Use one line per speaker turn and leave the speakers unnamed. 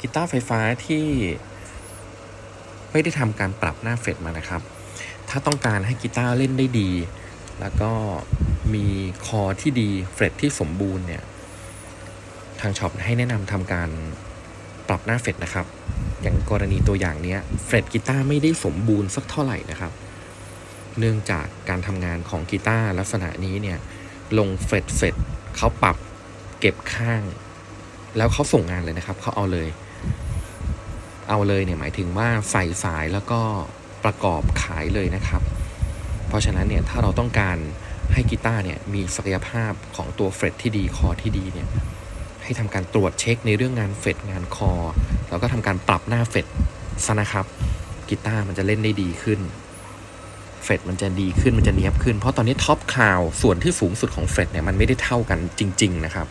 กีตาร์ไฟฟ้าที่ไม่ได้ทำการปรับหน้าเฟรตมานะครับ ถ้าต้องการให้กีตาร์เล่นได้ดี แล้วก็มีคอที่ดีเฟรตที่สมบูรณ์เนี่ย ทางช็อปให้แนะนำทำการปรับหน้าเฟรตนะครับ อย่างกรณีตัวอย่างเนี้ยเฟรตกีตาร์ไม่ได้สมบูรณ์สักเท่าไหร่นะครับ เนื่องจากการทำงานของกีตาร์ลักษณะนี้เนี่ย ลงเฟรตเสร็จเขาปรับเก็บข้าง แล้วเขาส่งงานเลยนะครับเขาเอาเลย เอาเลยเนี่ยหมายถึงว่าใส่สายแล้วก็ประกอบขายเลยนะครับ เพราะฉะนั้นเนี่ยถ้าเราต้องการให้กีตาร์เนี่ยมีศักยภาพของตัวเฟรตที่ดีคอที่ดีเนี่ยให้ทำการตรวจเช็คในเรื่องงานเฟรตงานคอ แล้วก็ทำการปรับหน้าเฟรตซะนะครับกีตาร์มันจะเล่นได้ดีขึ้นเฟรตมันจะดีขึ้นมันจะเนียบขึ้น เพราะตอนนี้ท็อปคาวส่วนที่สูงสุดของเฟรตเนี่ยมันไม่ได้เท่ากันจริง ๆ นะครับ